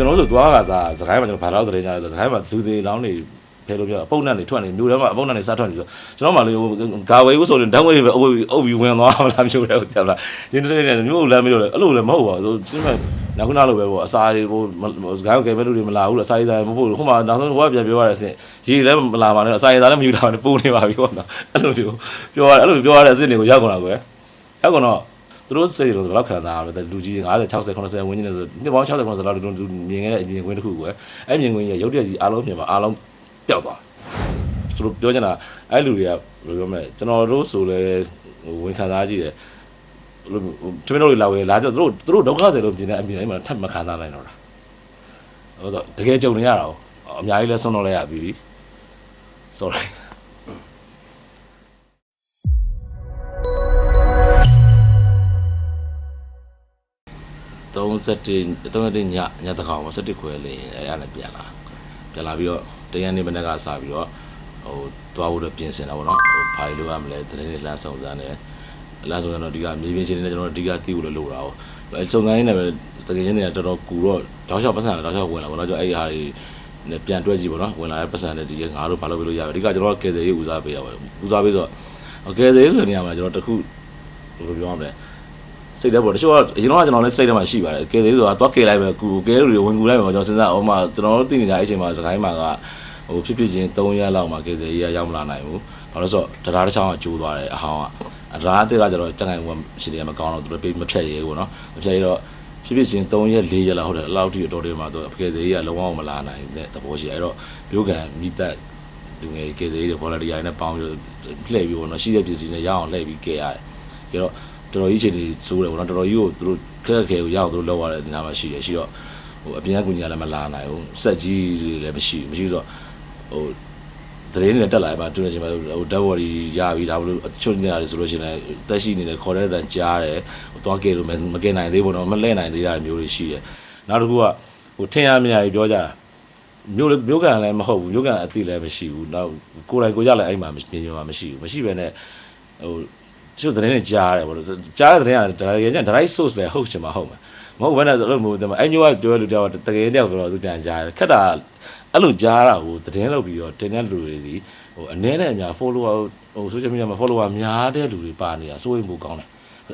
ကျွန်တော်တို့ဆိုသွားကစားစကိုင်းမှာကျွန်တော်ဘာလို့သတင်းကြလဲဆိုစကိုင်းမှာလူသေးလောင်းနေဖဲလို့ပြောအပုတ်နဲ့နေထွက်နေမြို့ထဲမှာအပုတ်နဲ့နေစားထွက်နေဆိုကျွန်တော်မှလေဂါဝေးဦးဆိုရင်တန်းဝေးပဲအုပ်အုပ်ပြီးဝင်သွားမလားမျိုးတယ်ဟုတ်တယ်လားဒီနေ့နေ့မြို့လမ်းမျိုးလေအဲ့လိုလည်းမဟုတ်ပါဘူးသူချင်းမဲ့နောက်ခုနလိုပဲပေါ့အစာတွေဟိုစကိုင်းကဲပဲလူတွေမလာဘူးလားအစာရည်သားမပို့ဘူးဟိုမှာနောက်ဆုံးဟိုကပြန်ပြောရတဲ့အဆင့်ရေလည်းမလာပါနဲ့အစာရည်သားလည်းမယူတာနဲ့ပုံနေပါပြီပေါ့နော်အဲ့လိုမျိုးပြောရအဲ့လိုပြောရတဲ့အဆင့်တွေကိုရောက်ကုန်တာကွယ်ရောက်ကုန်တော့ သူတို့စိတ်လို့ဘယ်လောက်ခံစားရလဲလူကြီး50 60 80ဝန်းကျင်နေဆိုနှစ်ပေါင်း60 90လောက်လူမြင်ခဲ့တဲ့အမြင်ကွင်းတစ်ခုကွယ်အဲ့မြင်ကွင်းရဲ့ရုပ်တရက်ကြီးအားလုံးမြင်ပါအားလုံးပျောက်သွားသူတို့ပြောချင်တာအဲ့လူတွေကဘယ်လိုပြောမလဲကျွန်တော်တို့ဆိုလဲဝင်ခံစားကြည့်တယ်လို့တမင်တို့လာဝင်လာကြသူတို့သူတို့ဒုက္ခတွေလို့မြင်တဲ့အမြင်အဲ့မှာထပ်မခံစားနိုင်တော့တာဟိုတော့တကယ်ကြုံနေရတာအများကြီးလဲဆုံးတော့လဲရပြီ sorry 31 31ညညတကောင်မှာ17ခွဲလေးအဲ့ရလည်းပြန်လာပြန်လာပြီးတော့တရန်နေမနေ့ကစပြီးတော့ဟိုတွားဖို့တော့ပြင်ဆင်တာပေါ့နော်ဟိုဘာလို့ရမလဲတနေ့နေ့လမ်းဆောင်စမ်းတယ်လမ်းဆောင်စမ်းတော့ဒီကမြေပြင်ရှင်နေကျွန်တော်တို့ဒီကတီးဖို့လည်းလိုတာဟုတ်အဲစုံစမ်းရင်းနဲ့ပဲတကယ်ချင်းနေတော်တော်ကူတော့တောက်လျှောက်ပတ်စံတောက်လျှောက်ဝင်လာပေါ့နော်ကျအဲ့ဒီဟာတွေနဲ့ပြန်တွဲကြည့်ပေါ့နော်ဝင်လာတဲ့ပတ်စံနဲ့ဒီကငါတို့ဘာလို့ပြလို့ရပဲအဓိကကျွန်တော်ကကယ်ဆယ်ရေးဦးစားပေးရပါဦးစားပေးဆိုတော့ကယ်ဆယ်ရေးဆိုတဲ့နေရာမှာကျွန်တော်တခုဘယ်လိုပြောရမလဲ စိတ်ထဲပေါ်တချို့ကအရင်တော့ကျွန်တော်လည်းစိတ်ထဲမှာရှိပါတယ်ကဲသေးဆိုတာသွားကဲလိုက်မယ်ကူကဲလူတွေဝင်ကူလိုက်မယ်ကျွန်တော်စဉ်းစားအောင်မှကျွန်တော်တို့သိနေကြအဲ့ချိန်မှာစကိုင်းမှာကဟိုဖြစ်ဖြစ်ချင်း3ရက်လောက်မှာကဲသေးရရောက်မလာနိုင်ဘူးဘာလို့ဆိုတော့တရားတစ်ချောင်းကကျိုးသွားတယ်အဟောင်းကအတရားတစ်ကကျွန်တော်စကိုင်းဝင်ရှိတယ်မကောင်းတော့သူတို့ပေးမဖြတ်ရဲဘူးပေါ့နော်မဖြတ်ရဲတော့ဖြစ်ဖြစ်ချင်း3ရက်4ရက်လောက်ဟုတ်တယ်အဲ့လောက်ထိတော်တယ်မှာတော့ကဲသေးရလုံးဝမလာနိုင်တဲ့သဘောရှိတယ်အဲ့တော့မြို့ကန်မိသက်လူငယ်ကဲသေးတွေဗော်လတီယာတွေနဲ့ပေါင်းပြီးလှည့်ပြီးပေါ့နော်ရှိတဲ့ပစ္စည်းနဲ့ရအောင်လှည့်ပြီးကဲရတယ်ပြီးတော့ တော်တော်ကြီးချိန်ကြီးစိုးတယ်ပေါ့နော်တော်တော်ကြီးကိုသူတို့ခက်ခဲကိုရောက်သူတို့လောက်ရတဲ့နေရာမှာရှိတယ်ရှိတော့ဟိုအပြင်ကကူညီရလည်းမလာနိုင်ဘူးစက်ကြီးတွေလည်းမရှိဘူးမရှိတော့ဟိုသတင်းတွေတက်လာမှတူနေချင်မှဟိုဓာတ်ဝရီရပြီးဒါဘလို့အချို့နေရာတွေဆိုလို့ရှိရင်တက်ရှိနေတယ်ခေါ်တဲ့တန်ကြားတယ်ဟိုသွားကဲလို့မကဲနိုင်သေးဘူးနော်မလဲနိုင်သေးတာမျိုးတွေရှိတယ်နောက်တစ်ခုကဟိုထင်ရမြင်ရပြောကြတာမျိုးမျိုးကန်လည်းမဟုတ်ဘူးမျိုးကန်အတိလည်းမရှိဘူးနောက်ကိုယ်တိုင်ကိုကြလည်းအဲ့မှာမြင်မြင်မှာမရှိဘူးမရှိဘဲနဲ့ဟို ကျို့သတင်းတွေကြားရတယ်ဗောလို့ကြားတဲ့သတင်းကဒါရရင် direct source ပဲဟုတ်ချင်မှာဟုတ်မှာမဟုတ်ဘဲနဲ့အဲ့လိုမျိုးအဲ့မျိုးကပြောလို့တရားတကယ်တယောက်ပြောတော့သူပြန်ကြားတယ်ခက်တာအဲ့လိုကြားတာကိုသတင်းလုပ်ပြီးတော့တင်တဲ့လူတွေဒီဟိုအနေနဲ့အများ follower ဟို social media မှာ follower များတဲ့လူတွေပါနေတာစိုးရင်ပိုကောင်းတယ်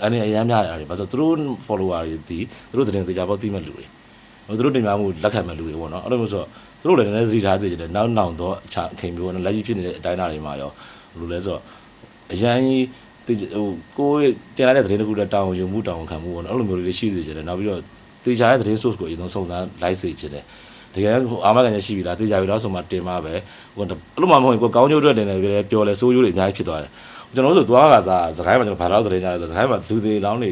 အနေအရမ်းများတယ်အဲ့ဒါဘာလို့သူတို့ follower တွေဒီသူတို့သတင်းသေချာပေါသိမဲ့လူတွေဟိုသူတို့တင်များမှုလက်ခံမဲ့လူတွေပေါ့နော်အဲ့လိုမျိုးဆိုတော့သူတို့လည်းနည်းနည်းသတိထားစေချင်တယ်နောက်နောက်တော့အခြားအခင်မျိုးလက်ရှိဖြစ်နေတဲ့အတိုင်းအတာတွေမှာရောဘယ်လိုလဲဆိုတော့အရန်ကြီး ဟိုကိုယ်တင်လာတဲ့သတင်းတစ်ခုလည်းတောင်းယူမှုတောင်းခံမှုပေါ့နော်အဲ့လိုမျိုးလေးရှိစေချင်တယ်နောက်ပြီးတော့တေချာတဲ့သတင်း source ကိုအရင်ဆုံးစုံစမ်းလိုက်စေချင်တယ်တကယ်ဟိုအာမခံချက်ရှိပြီလားတေချာပြီလားဆိုမှတင်မှာပဲဟိုအဲ့လိုမှမဟုတ်ရင်ကိုကောင်းကျိုးအတွက်တင်တယ်ပြောလဲစိုးကျိုးတွေအများကြီးဖြစ်သွားတယ်ကျွန်တော်တို့ဆိုသွားကစားစကိုင်းမှာကျွန်တော်ဘာလို့သတင်းကြလဲဆိုစကိုင်းမှာလူသေးလောင်းနေ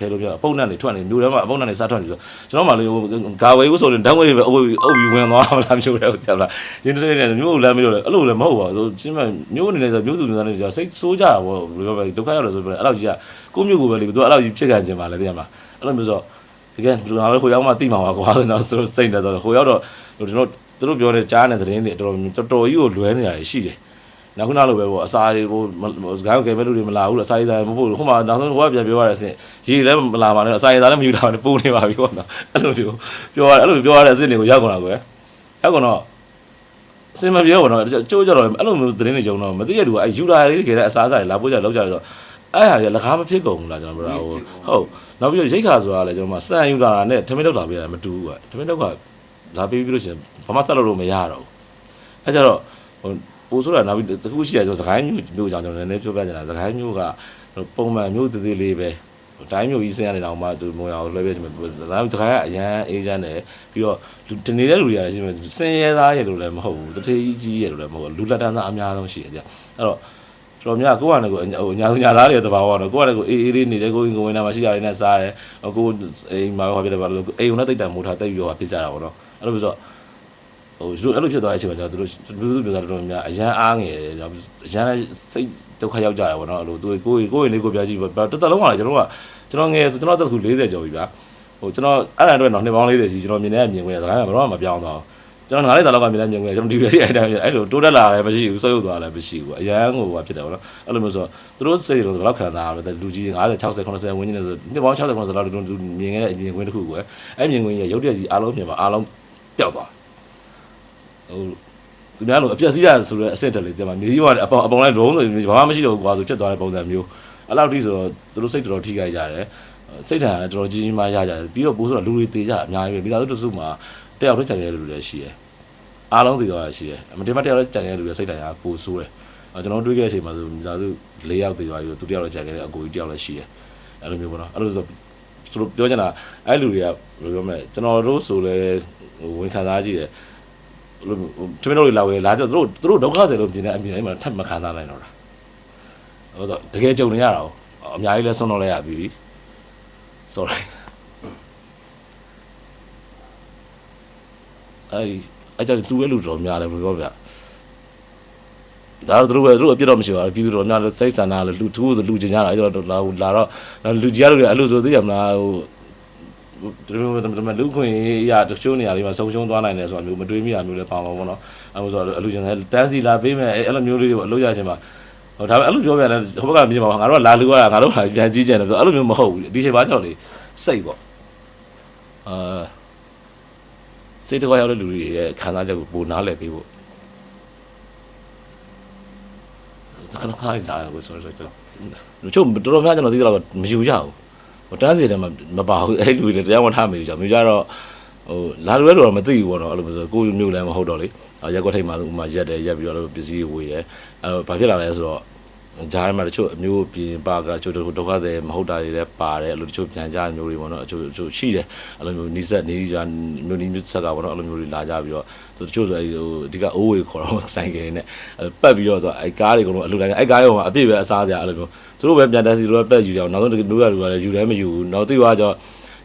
ဖဲလို့ပြောအပုတ်နဲ့နေထွက်နေမြို့ထဲမှာအပုတ်နဲ့နေစားထွက်နေဆိုကျွန်တော်မှလေဂါဝေးဦးဆိုရင်တန်းဝေးပဲအုပ်အုပ်ပြီးဝင်သွားမလားမျိုးတယ်ဟုတ်တယ်လားဒီနေ့နေ့မြို့လမ်းမျိုးလေအဲ့လိုလည်းမဟုတ်ပါဘူးချင်းမမြို့အနေနဲ့ဆိုမြို့သူနေသားနေဆိုစိတ်ဆိုးကြတာပေါ့ဘယ်လိုပဲဒုက္ခရောက်တယ်ဆိုပြီးအဲ့လောက်ကြီးကကိုမြို့ကိုပဲလေသူအဲ့လောက်ကြီးဖြစ်ခံခြင်းပါလေသိရမလားအဲ့လိုမျိုးဆိုတကယ်လူနာလည်းဟိုရောက်မှတိမှာပါကွာဆိုတော့စိတ်နေတော့ဟိုရောက်တော့ကျွန်တော်သူတို့ပြောတဲ့ကြားတဲ့သတင်းတွေတော်တော်တော်တော်ကြီးကိုလွဲနေတာရှိတယ် နောက်ခုနလိုပဲပေါ့အစာတွေဟိုစကားကဲမဲ့လူတွေမလာဘူးလားအစာရည်သားမပို့ဘူးဟိုမှာနောက်ဆုံးဟိုကပြန်ပြောရတဲ့အဆင့်ရေလည်းမလာပါနဲ့အစာရည်သားလည်းမယူတာနဲ့ပုံနေပါပြီပေါ့နော်အဲ့လိုမျိုးပြောရအဲ့လိုပြောရတဲ့အဆင့်တွေကိုရောက်ကုန်တာကွယ်ရောက်ကုန်တော့အစင်မပြောဘူးနော်ကျိုးကြတော့အဲ့လိုမျိုးသတင်းတွေကြုံတော့မသိရတူအဲ့ယူလာလေးတွေကအစားအစာတွေလာပို့ကြလောက်ကြတော့အဲ့ဟာတွေကလကားမဖြစ်ကုန်ဘူးလားကျွန်တော်ပြောတာဟိုဟုတ်နောက်ပြီးရိတ်ခါဆိုတာလည်းကျွန်တော်မှစံယူလာတာနဲ့ထမင်းလောက်လာပြတာမတူဘူးကွထမင်းလောက်ကလာပြီးပြီးလို့ရှိရင်ဘာမှဆက်လုပ်လို့မရတော့ဘူးအဲ့ကြတော့ဟို ပိုဆိုတာနောက်ပြီးတခုရှိရကျွန်တော်စကိုင်းမျိုးမျိုးကြောင့်ကျွန်တော်လည်းပြောပြချင်တာစကိုင်းမျိုးကပုံမှန်မျိုးသေးသေးလေးပဲတိုင်းမျိုးကြီးစင်းရနေတော့မှသူမုံရအောင်လွှဲပြချင်တယ်ဒါမှစကိုင်းကအရန်အေးချမ်းတယ်ပြီးတော့တနေတဲ့လူတွေကလည်းရှိမယ်စင်းရဲသားရလို့လည်းမဟုတ်ဘူးတထေးကြီးရလို့လည်းမဟုတ်ဘူးလူလက်တန်းသားအများဆုံးရှိတယ်ဗျအဲ့တော့တော်များကိုကလည်းကိုဟိုညာညာသားတွေတဘာဝတော့ကိုကလည်းကိုအေးအေးလေးနေတယ်ကိုကိုဝင်လာမှရှိရတယ်နဲ့စားတယ်ကိုအိမ်မှာဟောပြတယ်ဘာလို့အိမ်ုံနဲ့တိတ်တန်မိုးထားတိတ်ပြီးတော့ဖြစ်ကြတာပေါ့နော်အဲ့လိုဆိုတော့ ဟိုတို့အဲ့လိုဖြစ်သွားတဲ့အချိန်မှာကျတော့တို့လူလူပြောတာတော်တော်များအရန်အားငယ်တယ်အရန်စိတ်ဒုက္ခရောက်ကြတယ်ပေါ့နော်အဲ့လိုသူကိုကိုကိုလေးကိုပြကြည့်ပေါ့တော်တော်လုံးကလည်းကျွန်တော်ကကျွန်တော်ငယ်ဆိုကျွန်တော်တက်ခု40ကျော်ပြီဗျာဟိုကျွန်တော်အဲ့ဒါအတွက်တော့နှစ်ပေါင်း40စီကျွန်တော်မြင်နေတဲ့မြင်ခွင့်စကားကဘယ်တော့မှမပြောင်းတော့ကျွန်တော်ငါးလေးသားလောက်ကမြင်လိုက်မြင်ခဲ့ကျွန်တော်ဒီလိုအဲ့တိုင်းအဲ့လိုတိုးတက်လာလည်းမရှိဘူးဆုပ်ယုပ်သွားလည်းမရှိဘူးအရန်ကိုဟိုဖြစ်တယ်ဗောနော်အဲ့လိုမျိုးဆိုသူတို့စိတ်တော့ဘယ်လောက်ခံစားရလဲလူကြီး50 60 80ဝန်းကျင်နေဆိုနှစ်ပေါင်း60 90လောက်တူမြင်ခဲ့တဲ့အမြင်ကွင်းတစ်ခုကိုအဲ့မြင်ကွင်းရဲ့ရုပ်တရက်ကြီးအားလုံးမြင်ပါအားလုံးပျောက်သွား ဟိုသူများလိုအပြက်စီးရဆိုတော့အဆင့်တက်လေးတင်မှာမြေကြီးကအပေါင်အပေါင်လိုက်လုံးဆိုဘာမှမရှိတော့ဘူးကွာဆိုဖြစ်သွားတဲ့ပုံစံမျိုးအဲ့လောက်ထိဆိုတော့သူတို့စိတ်တော်တော်ထိခိုက်ကြတယ်စိတ်ထန်တော်တော်ကြီးကြီးမှရကြတယ်ပြီးတော့ပိုးဆိုတော့လူတွေတေကြအများကြီးပဲပြီးတော့သူတို့စုမှာတယောက်တည်းကြံရတဲ့လူတွေရှိတယ်အားလုံးသိသွားတာရှိတယ်အမတင်မတယောက်တည်းကြံရတဲ့လူတွေစိတ်ထန်ရပိုဆိုးတယ်ကျွန်တော်တွေးခဲ့တဲ့အချိန်မှာဆိုမိသားစု၄ယောက်သိသွားပြီးတော့သူတယောက်တည်းကြံခဲ့တဲ့အကိုကြီးတယောက်လည်းရှိတယ်အဲ့လိုမျိုးပေါ့နော်အဲ့လိုဆိုဆိုလို့ပြောချင်တာအဲ့လူတွေကဘယ်လိုပြောမလဲကျွန်တော်တို့ဆိုလဲဝင်ခံစားကြည့်တယ် လို့တမင်တို့တွေလာဝဲလာကြသူတို့သူတို့ဒုက္ခတွေလို့မြင်တဲ့အမြင်အဲ့မှာထပ်မခံစားနိုင်တော့တာဟုတ်တော့တကယ်ကြုံနေရတာအများကြီးလဲဆွန့်တော့လဲရပြီ sorry အဲ့အဲ့ကြောင့်သူ့ရဲ့လူတော်များတယ်ဘယ်လိုပြောပြဒါတော့သူတို့ပဲသူတို့အပြစ်တော့မရှိပါဘူးပြည်သူတော်များလည်းစိတ်ဆန္ဒလည်းလူသူ့လူချင်းကြတာအဲ့တော့လာလာတော့လူကြီးရလို့အဲ့လိုဆိုသိရမလားဟို ဒီလိုမျိုးတမလူခွင့်ရတချို့နေရာလေးမှာဆုံးရှုံးသွားနိုင်တယ်ဆိုတာမျိုးမတွေးမိတာမျိုးလည်းပါမှာပေါ့နော်အဲ့လိုဆိုတော့အလူချင်းလည်းတန်းစီလာပေးမယ်အဲ့လိုမျိုးလေးတွေအလုပ်ရချင်းမှာဟိုဒါပေမဲ့အဲ့လိုပြောပြတယ်ဟိုဘက်ကမြင်ပါငါတို့ကလာလူကငါတို့ကပြန်ကြီးကြတယ်ဆိုအဲ့လိုမျိုးမဟုတ်ဘူးဒီချိန်မှာကြောက်လေစိတ်ပေါ့အာစိတ်တော့ရောက်တဲ့လူတွေရဲ့ခံစားချက်ကိုပိုနားလည်ပေးဖို့ခဏခဏလာရကိုဆိုတော့ကျွန်တော်လူချို့တော်တော်များကျွန်တော်သိကြတော့မယူကြဘူး ဟိုတန်းစီတယ်မမပါဘူးအဲ့လူတွေတရားဝင်ထားမယူကြမျိုးကြတော့ဟိုလာလူရဲတော့မသိဘူးပေါ့နော်အဲ့လိုဆိုကိုမျိုးလည်းမဟုတ်တော့လေရက်ကွက်ထိတ်မှဥမာရက်တယ်ရက်ပြီးတော့ပစ္စည်းဝေတယ်အဲ့တော့ဘာဖြစ်လာလဲဆိုတော့ဂျားမှာတချို့အမျိုးပြင်ပါကတချို့ဒုက္ခတွေမဟုတ်တာတွေလည်းပါတယ်အဲ့လိုတချို့ပြန်ကြမျိုးတွေပေါ့နော်အချို့တချို့ရှိတယ်အဲ့လိုမျိုးနီးစက်နီးကြမျိုးနီးဆက်ကပေါ့နော်အဲ့လိုမျိုးတွေလာကြပြီးတော့ တချို့ဆိုအဲ့ဟိုအဓိကအိုးဝေခေါ်တော့ဆိုင်ကယ်နဲ့ပတ်ပြီးတော့ဆိုအဲ့ကားတွေကတော့အလူတိုင်းအဲ့ကားရောအပြည့်ပဲအစားစရာအဲ့လိုမျိုးသူတို့ပဲပြန်တက်စီတို့ပဲပက်ယူကြအောင်နောက်ဆုံးတို့ရလူကလည်းယူလည်းမယူဘူးနောက်သိသွားကြ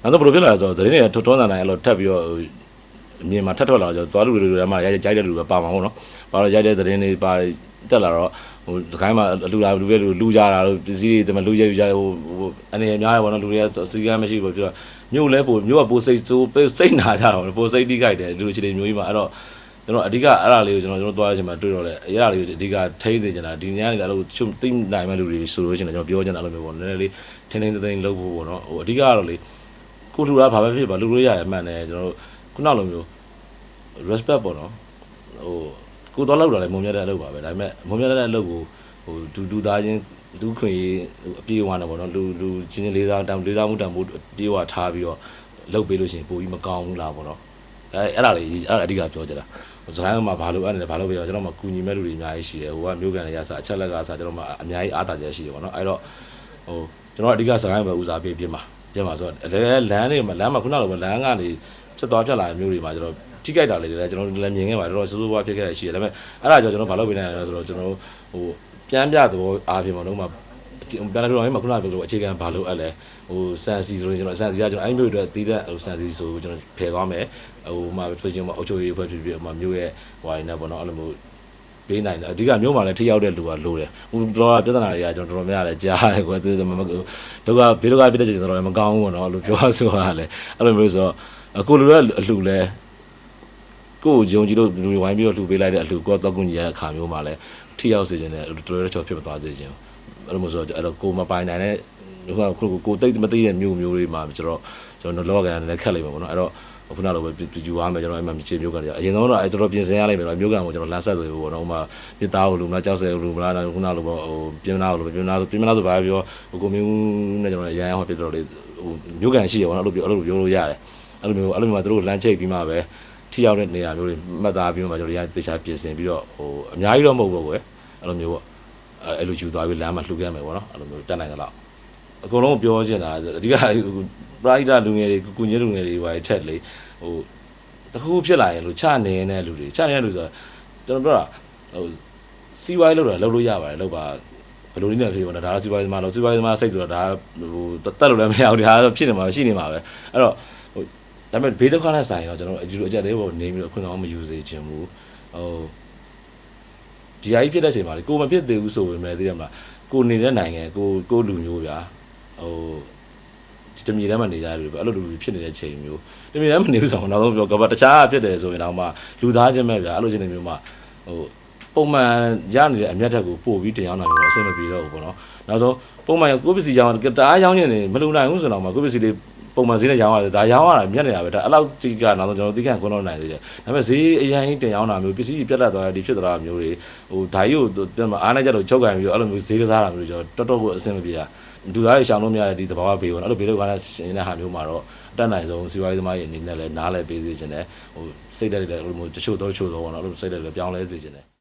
နောက်ဆုံးဘယ်လိုဖြစ်လာလဲဆိုတော့သတင်းတွေထွန်းထွန်းတန်တန်အဲ့လိုထပ်ပြီးတော့အမြင်မှာထပ်ထွက်လာတော့သွားလူတွေတွေမှာရိုက်ကြိုက်တဲ့လူပဲပါမှာပေါ့နော်ပါတော့ရိုက်တဲ့သတင်းတွေပါတက်လာတော့ ဟိုဒီခိုင်းမှာလူလာလူပဲလူလူကြတာလို့ပစ္စည်းတွေတမလူရယူကြဟိုဟိုအနေအများတယ်ပေါ့နော်လူတွေကစီကမ်းမရှိဘူးပြောမြို့လဲပို့မြို့ကပိုစိတ်စိုးစိတ်နာကြတာပိုစိတ်တိကြိုက်တယ်လူအခြေအနေမျိုးကြီးမှာအဲ့တော့ကျွန်တော်အဓိကအဲ့ဒါလေးကိုကျွန်တော်ကျွန်တော်သွားရချိန်မှာတွေ့တော့လေအဲ့ဒါလေးကိုအဓိကထိသိချင်တာဒီညနေလာလို့ချုပ်သိနိုင်မဲ့လူတွေဆိုလို့ရှိရင်ကျွန်တော်ပြောချင်တာအဲ့လိုမျိုးပေါ့နည်းနည်းလေးထင်းထင်းသိသိလုပ်ဖို့ပေါ့နော်ဟိုအဓိကကတော့လေကိုလူလားဘာပဲဖြစ်ပါလူလို့ရတယ်အမှန်တယ်ကျွန်တော်တို့ခုနလိုမျိုး respect ပေါ့နော်ဟို ကိုတော့လောက်တာလည်းမုံမြတ်တဲ့အလုပ်ပါပဲဒါပေမဲ့မုံမြတ်တဲ့အလုပ်ကိုဟိုဒူဒူသားချင်းဒူခွေအပြေးဝါနေပေါ့နော်လူလူချင်းချင်းလေးစားတံလေးစားမှုတံမှုပြေးဝါထားပြီးတော့လုပ်ပေးလို့ရှိရင်ပိုပြီးမကောင်းဘူးလားပေါ့နော်အဲအဲ့ဒါလေးအဲ့ဒါအဓိကပြောကြတာဇိုင်းမှာဘာလို့အဲ့ဒါဘာလို့ပြောကျွန်တော်မှကူညီမဲ့လူတွေအများကြီးရှိတယ်ဟိုကမျိုးကန်တွေရစားအချက်လက်ကစားကျွန်တော်မှအများကြီးအားတာချက်ရှိတယ်ပေါ့နော်အဲ့တော့ဟိုကျွန်တော်အဓိကဇိုင်းပဲဦးစားပေးပြမှာပြမှာဆိုတော့လမ်းတွေမှာလမ်းမှာခုနကလိုလမ်းကနေဖြစ်သွားဖြစ်လာမျိုးတွေမှာကျွန်တော် ထိကြိုက်တာလေးတွေလည်းကျွန်တော်လည်းမြင်ခဲ့ပါတယ်တော်တော်စိုးစိုးဝါးဖြစ်ခဲ့ရရှိတယ်ဒါပေမဲ့အဲ့ဒါကြောင့်ကျွန်တော်ဘာလုပ်ပေးနိုင်လဲဆိုတော့ကျွန်တော်ဟိုပြန်ပြသဘောအားဖြင့်ပေါ့နော်မှာပြန်လာတော့မှာခုနကပြောလို့အခြေခံဘာလို့အဲ့လဲဟိုစန်စီဆိုရင်ကျွန်တော်စန်စီကကျွန်တော်အဲ့မျိုးတွေတီးတဲ့ဟိုစန်စီဆိုကျွန်တော်ဖယ်သွားမယ်ဟိုမှာပြောချင်မှာအုပ်ချုပ်ရေးအဖွဲ့ဖြစ်ဖြစ်ဟိုမှာမျိုးရဲ့ဟိုဟာနေပေါ့နော်အဲ့လိုမျိုးပေးနိုင်တယ်အဓိကမျိုးမှာလည်းထိရောက်တဲ့လူကလိုတယ်ဟိုတော့ပြဿနာတွေကကျွန်တော်တော်တော်များများလည်းကြားရတယ်ကွာသူကမဒုက္ခဘေးဒုက္ခပြတဲ့ချိန်ဆိုတော့မကောင်းဘူးပေါ့နော်အဲ့လိုပြောဆိုတာလည်းအဲ့လိုမျိုးဆိုတော့အခုလူရဲ့အလှလဲ ကိုယ်ယုံကြည်လို့လူတွေဝိုင်းပြီးတော့လှူပေးလိုက်တဲ့အလှကိုတော့ကူညီရတဲ့အခါမျိုးမှာလည်းထိရောက်စေခြင်းနဲ့တော်တော်ချောဖြစ်မသွားစေခြင်းအဲ့လိုမျိုးဆိုတော့အဲ့တော့ကိုမပိုင်နိုင်တဲ့ဟိုကကိုကိုတိတ်မသိတဲ့မျိုးမျိုးတွေမှာကျွန်တော်ကျွန်တော်လောကန်လည်းခက်လိုက်မှာပေါ့နော်အဲ့တော့ခုနလိုပဲယူရမယ်ကျွန်တော်အဲ့မှာမြေချင်းမျိုးကန်တွေအရင်တော့အဲ့တော်တော်ပြင်ဆင်ရလိုက်မယ်မျိုးကန်ကိုကျွန်တော်လမ်းဆက်သွေးပေါ့နော်ဟိုမှာပြသားကိုလူမလားကြောက်ဆဲလူမလားခုနလိုပေါ့ဟိုပြင်နာကိုလိုပြင်နာဆိုပြင်နာဆိုဘာပြောဟိုကိုမျိုးနဲ့ကျွန်တော်အရန်ဟောဖြစ်တော့လေဟိုမျိုးကန်ရှိရပေါ့နော်အဲ့လိုပြောအဲ့လိုပြောလို့ရတယ်အဲ့လိုမျိုးအဲ့လိုမျိုးမှာတို့လမ်းချိတ်ပြီးမှပဲ ထိရောက်တဲ့နေရာမျိုးတွေမှတ်သားပြီးမှကျွန်တော်ရတေချာပြင်ဆင်ပြီးတော့ဟိုအများကြီးတော့မဟုတ်ဘူးကွယ်အဲ့လိုမျိုးပေါ့အဲ့လိုယူသွားပြီးလမ်းမှာလှူခဲ့မယ်ပေါ့နော်အဲ့လိုမျိုးတက်နိုင်သလားအကုန်လုံးပြောချင်တာအဓိကပရိုက်တာလူငယ်တွေကုညလူငယ်တွေဘာထက်လေဟိုတခုဖြစ်လာရင်လို့ချနေနေတဲ့လူတွေချနေတဲ့လူဆိုကျွန်တော်ပြောတာဟိုစီးပွားရေးလုပ်တာလုပ်လို့ရပါတယ်လုပ်ပါဘယ်လိုနည်းနဲ့ဖြစ်ပါလဲဒါစီးပွားရေးသမားလို့စီးပွားရေးသမားစိတ်ဆိုတော့ဒါဟိုတက်လို့လည်းမရဘူးဒါတော့ဖြစ်နေမှာရှိနေမှာပဲအဲ့တော့ဟို ဒါပေမဲ့ဘေးဒုက္ခနဲ့ဆိုင်တော့ကျွန်တော်ဒီလိုအကြက်လေးပေါ်နေပြီးတော့ခွင့်ကောင်းမယူစေချင်ဘူးဟိုဒီအကြီးဖြစ်တဲ့ချိန်မှာလေကိုမဖြစ်သေးဘူးဆိုပေမဲ့သိရမလားကိုနေတဲ့နိုင်ငံကိုကိုလူမျိုးဗျာဟိုတမြေထဲမှာနေကြတယ်ပဲအဲ့လိုလူတွေဖြစ်နေတဲ့ချိန်မျိုးတမြေထဲမှာနေလို့ဆိုတော့နောက်ဆုံးပြောကဘာတခြားဖြစ်တယ်ဆိုရင်တော့မှလူသားချင်းပဲဗျာအဲ့လိုချင်းနေမျိုးမှာဟိုပုံမှန်ရနေတဲ့အမျက်ထက်ကိုပို့ပြီးတင်အောင်တာမျိုးအဆင်မပြေတော့ဘူးပေါ့နော်နောက်ဆုံးပုံမှန်ကိုယ့်ပစ္စည်းကြောင်းတအားရောင်းနေတယ်မလုံနိုင်ဘူးဆိုတော့မှကိုယ့်ပစ္စည်းလေး ပုံမှန်ဈေးနဲ့ရောင်းရတယ်ဒါရောင်းရတာမြတ်နေတာပဲဒါအဲ့လောက်ကြီးကနောက်ဆုံးကျွန်တော်သိခံခွင့်လို့နိုင်သေးတယ်ဒါပေမဲ့ဈေးအရင်တင်ရောင်းတာမျိုးပစ္စည်းပြတ်တတ်သွားတယ်ဒီဖြစ်သွားတာမျိုးတွေဟိုဓာကြီးကိုတင်မအားနိုင်ကြလို့ချုပ်ကန်ပြီးတော့အဲ့လိုမျိုးဈေးကစားတာမျိုးတွေကျွန်တော်တော်တော်ကိုအဆင်မပြေတာလူသားတွေရှောင်လို့မရတဲ့ဒီသဘာဝဘေးပေါ့နော်အဲ့လိုဘေးလောကနဲ့ရှင်နေတဲ့ဟာမျိုးမှာတော့အတက်နိုင်ဆုံးစီးပွားရေးသမားတွေအနေနဲ့လည်းနားလည်ပေးစေချင်တယ်ဟိုစိတ်ဓာတ်တွေလည်းအဲ့လိုမျိုးတချို့တော့တချို့တော့ပေါ့နော်အဲ့လိုစိတ်ဓာတ်တွေလည်းပြောင်းလဲစေချင်တယ်